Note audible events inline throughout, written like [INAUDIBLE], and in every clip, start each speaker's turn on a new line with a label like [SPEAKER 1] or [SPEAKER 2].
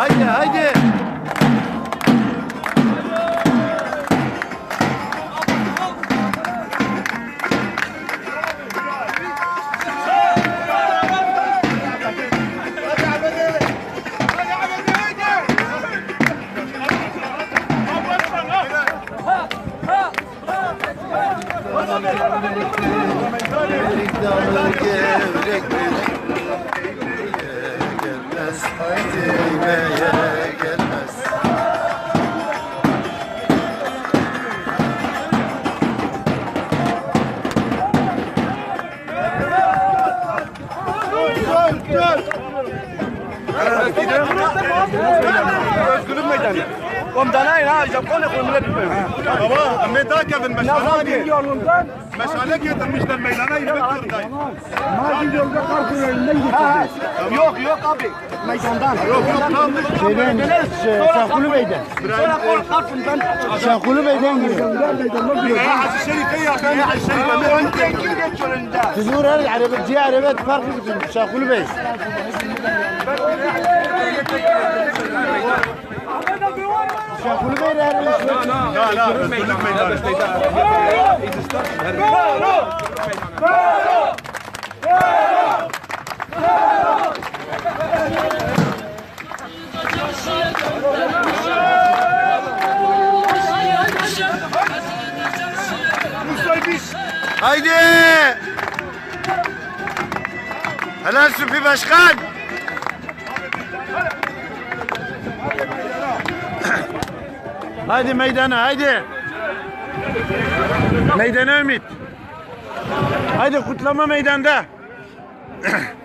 [SPEAKER 1] Haydi haydi. Dağlı gevrek gelmez Dimeye gelmez
[SPEAKER 2] Özgürlük meydanı. ومدانين ها جابوني خو ملت
[SPEAKER 3] بابا أمي داك بن
[SPEAKER 2] مشالك مشالك
[SPEAKER 3] يتمش دم ميدانين بكر داي
[SPEAKER 2] ما دي يوم قارك ميدانين يوك يوك أبي. ميداندان
[SPEAKER 3] يوك يوك ابي
[SPEAKER 2] شيبان شاقولو ميدان شاقول خاف بن شاقولو ميدان ميدان
[SPEAKER 3] حاس الشركة يا كان حاس الشركة
[SPEAKER 2] تزور العربيه جي عربيه
[SPEAKER 1] فرق. شاقولو ميدان Ahmed Abiwara farklı bizim Şakulu Bey. Şakulu Bey nerede?
[SPEAKER 3] La la, özgürlük meydanı.
[SPEAKER 1] Haydi! Helal Süpi Başkan! Haydi meydana haydi! Meydana Ümit! Haydi kutlama meydanda! [CLEARS THROAT]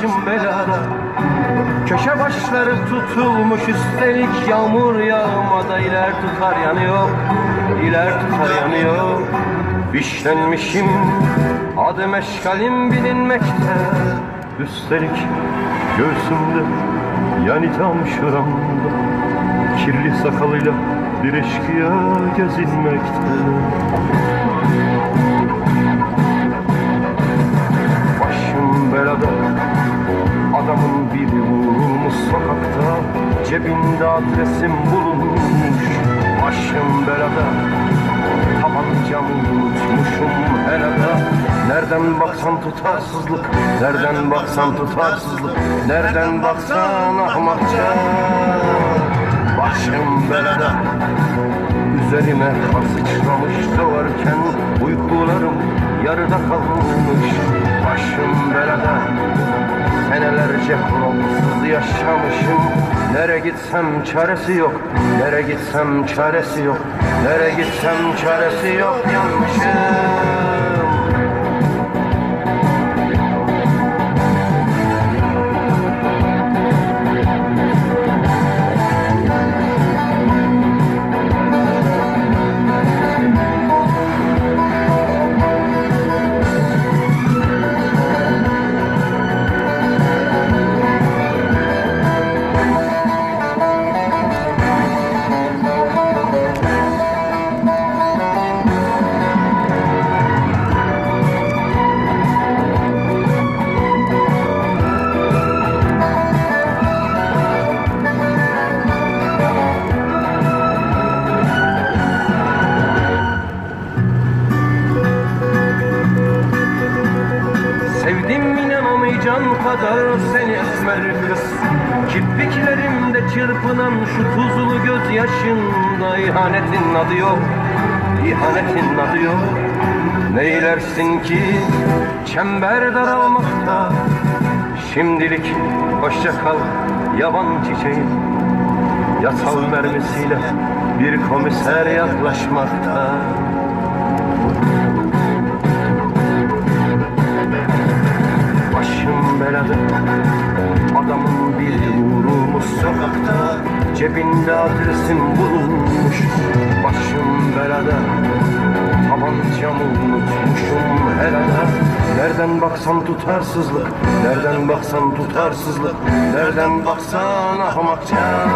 [SPEAKER 4] başım belada Köşe başları tutulmuş üstelik yağmur yağmada iler tutar yanıyor iler tutar yanıyor. Fişlenmişim adı meşgalim bilinmekte. Üstelik göğsümde yani tam şuramda Kirli sakalıyla bir eşkıya gezinmekte. Başım belada Cebinde adresim bulunmuş. Başım belada Tabancamı unutmuşum helada Nereden baksan tutarsızlık Nereden baksan tutarsızlık Nereden baksan ahmakça Başım belada Üzerime kan sıçramış doğarken Uykularım yarıda kalmış. Başım belada Senelerce kuralsız yaşamışım. Nere gitsem çaresi yok. Nere gitsem çaresi yok. Nere gitsem çaresi yok yanmışım çırpınan şu tuzlu gözyaşında ihanetin adı yok İhanetin adı yok. Neylersin ki çember daralmakta? Şimdilik hoşça kal yaban çiçeğim Yasal mermisiyle bir komiser yaklaşmakta. Başım belada Adamın Cebinde adresim bulunmuş Başım belada. Tabancamı unutmuşum helada Nereden baksan tutarsızlık Nereden baksan tutarsızlık Nereden baksan ahmakça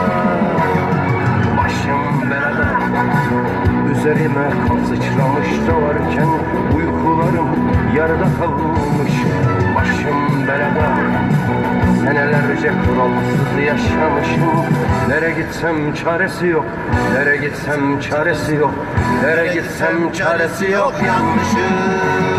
[SPEAKER 4] Başım belada. Üzerime kan sıçramış doğarken Uykularım yarıda kalmış. Başım belada kuralsız yaşamışım. Nere gitsem çaresi yok. Nere gitsem çaresi yok. Nere gitsem çaresi yok. Yanmışım